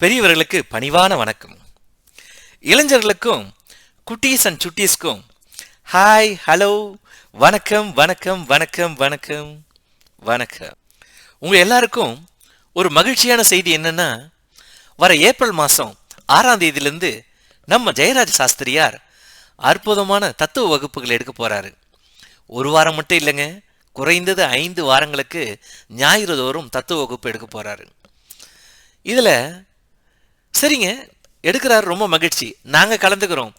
பெரியவர்களுக்கு பணிவான வணக்கம். இளைஞர்களுக்கும் குட்டீஸ் அண்ட் சுட்டீஸ்க்கும் ஹாய் ஹலோ வணக்கம் வணக்கம் வணக்கம் வணக்கம் வணக்கம். உங்கள் எல்லாருக்கும் ஒரு மகிழ்ச்சியான செய்தி என்னென்னா வர ஏப்ரல் மாதம் ஆறாம் தேதியிலேருந்து நம்ம ஜெயராஜ் சாஸ்திரியார் அற்புதமான தத்துவ வகுப்புகள் எடுக்க போகிறாரு ஒரு வாரம் மட்டும் இல்லைங்க குறைந்தது ஐந்து வாரங்களுக்கு ஞாயிறு தோறும் தத்துவ வகுப்பு எடுக்க போகிறாரு இதில் சரிங்க எடுக்கிறாரு ரொம்ப மகிழ்ச்சி. நாங்கள் கலந்துக்கிறோம்.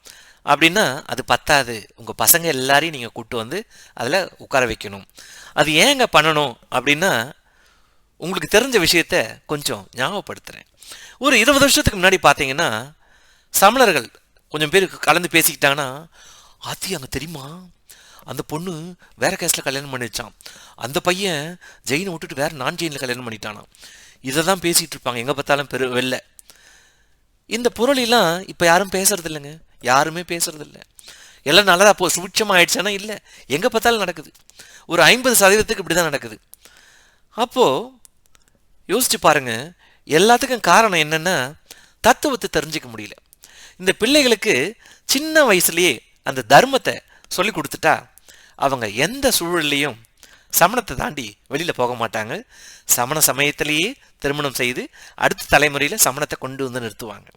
அப்படின்னா அது பத்தாது. உங்கள் பசங்க எல்லாரையும் நீங்கள் கூப்பிட்டு வந்து அதில் உட்கார வைக்கணும். அது ஏங்க பண்ணணும் அப்படின்னா உங்களுக்கு தெரிஞ்ச விஷயத்த கொஞ்சம் ஞாபகப்படுத்துகிறேன் ஒரு இருபது வருஷத்துக்கு முன்னாடி பார்த்தீங்கன்னா சமணர்கள் கொஞ்சம் பேர் கலந்து பேசிக்கிட்டாங்கன்னா ஆத்தி அங்கே தெரியுமா? அந்த பொண்ணு வேற கேஸில் கல்யாணம் பண்ணிச்சான் அந்த பையன் ஜெயினை விட்டுட்டு வேற நான் ஜெயினில் கல்யாணம் பண்ணிட்டானாம். இதை தான் பேசிகிட்டு இருப்பாங்க. எங்கே பார்த்தாலும் பெரு வெளில இந்த புரளிலாம் இப்போ யாரும் பேசுறது இல்லைங்க யாருமே பேசுறது இல்லை எல்லாம் நல்லதா போ சுபிட்சமாக ஆயிடுச்சானா இல்லை. எங்கே பார்த்தாலும் நடக்குது. ஒரு ஐம்பது சதவீதத்துக்கு இப்படி தான் நடக்குது. அப்போது யோசிச்சு பாருங்க. எல்லாத்துக்கும் காரணம் என்னென்னா தத்துவத்தை தெரிஞ்சுக்க முடியல. இந்த பிள்ளைகளுக்கு சின்ன வயசுலேயே அந்த தர்மத்தை சொல்லி கொடுத்துட்டா அவங்க எந்த சூழல்லையும் சமணத்தை தாண்டி வெளியில் போக மாட்டாங்க. சமண சமயத்திலேயே திருமணம் செய்து அடுத்த தலைமுறையில் சமணத்தை கொண்டு வந்து நிறுத்துவாங்க.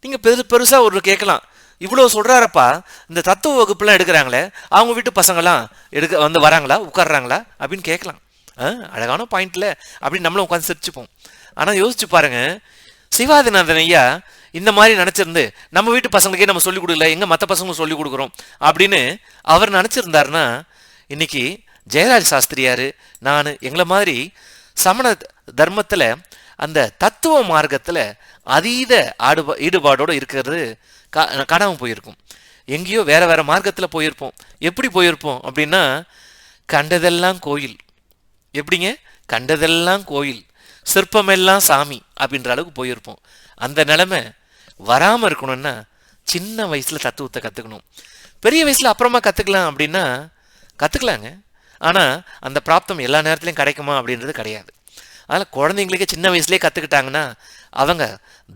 நீங்கள் பெரு பெருசாக ஒரு கேட்கலாம். இவ்வளோ சொல்கிறாரப்பா இந்த தத்துவ வகுப்புலாம் எடுக்கிறாங்களே அவங்க வீட்டு பசங்களாம் எடுக்க வந்து வராங்களா உட்கார்றாங்களா அப்படின்னு கேட்கலாம். ஆ, அழகான பாயிண்ட்ல அப்படின்னு நம்மளும் உட்காந்து சிரிச்சுப்போம். ஆனால் யோசிச்சு பாருங்க சிவாதிநாதன் ஐயா இந்த மாதிரி நினச்சிருந்து நம்ம வீட்டு பசங்களுக்கே நம்ம சொல்லிக் கொடுக்கல எங்கே மற்ற பசங்களும் சொல்லிக் கொடுக்குறோம் அப்படின்னு அவர் நினச்சிருந்தாருன்னா இன்னைக்கு ஜெயராஜ் சாஸ்திரியார் நான் எங்களை மாதிரி சமண தர்மத்தில் அந்த தத்துவ மார்க்கத்தில் அதீத ஆடுபா ஈடுபாடோடு இருக்கிறது கா காணாமல் போயிருக்கும். எங்கேயோ வேற வேறு மார்க்கத்தில் போயிருப்போம். எப்படி போயிருப்போம் அப்படின்னா கண்டதெல்லாம் கோயில். எப்படிங்க? கண்டதெல்லாம் கோயில். சிற்பமெல்லாம் சாமி அப்படின்ற அளவுக்கு போயிருப்போம். அந்த நிலமை வராமல் இருக்கணும்னா சின்ன வயசில் தத்துவத்தை கற்றுக்கணும் பெரிய வயசில் அப்புறமா கற்றுக்கலாம் அப்படின்னா கற்றுக்கலாங்க ஆனால் அந்த பிராப்தம் எல்லா நேரத்துலையும் கிடைக்குமா அப்படின்றது கிடையாது. அதனால் குழந்தைங்களுக்கே சின்ன வயசுலேயே கற்றுக்கிட்டாங்கன்னா அவங்க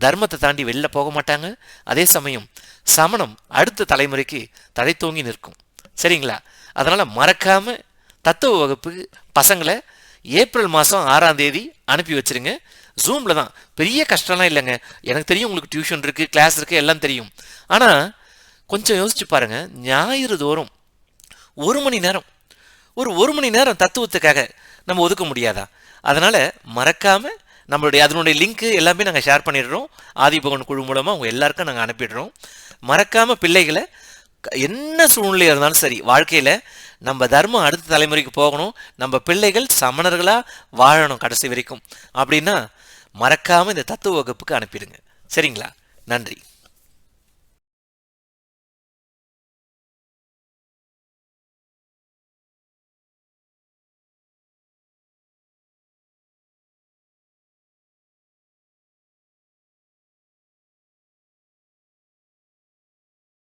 தர்மத்தை தாண்டி வெளில போக மாட்டாங்க. அதே சமயம் சமணம் அடுத்த தலைமுறைக்கு தலை தூங்கி நிற்கும். சரிங்களா? அதனால் மறக்காமல் தத்துவ வகுப்பு பசங்களை ஏப்ரல் மாதம் ஆறாம் தேதி அனுப்பி வச்சிருங்க. ஜூமில் தான். பெரிய கஷ்டம்லாம் இல்லைங்க. எனக்கு தெரியும் உங்களுக்கு டியூஷன் இருக்குது கிளாஸ் இருக்குது எல்லாம் தெரியும். ஆனால் கொஞ்சம் யோசிச்சு பாருங்கள் ஞாயிறு தோறும் ஒரு மணி நேரம் ஒரு ஒரு மணி நேரம் தத்துவத்துக்காக நம்ம ஒதுக்க முடியாதா? அதனால் மறக்காமல் நம்மளுடைய அதனுடைய லிங்க்கு எல்லாமே நாங்கள் ஷேர் பண்ணிடுறோம். ஆதிபகவன் குழு மூலமாக உங்கள் எல்லாருக்கும் நாங்கள் அனுப்பிடுறோம். மறக்காமல் பிள்ளைகளை க- என்ன சூழ்நிலை இருந்தாலும் சரி வாழ்க்கையில் நம்ம தர்மம் அடுத்த தலைமுறைக்கு போகணும். நம்ம பிள்ளைகள் சமணர்களாக வாழணும் கடைசி வரைக்கும். அப்படின்னா மறக்காமல் இந்த தத்துவ வகுப்புக்கு அனுப்பிடுங்க. சரிங்களா? நன்றி.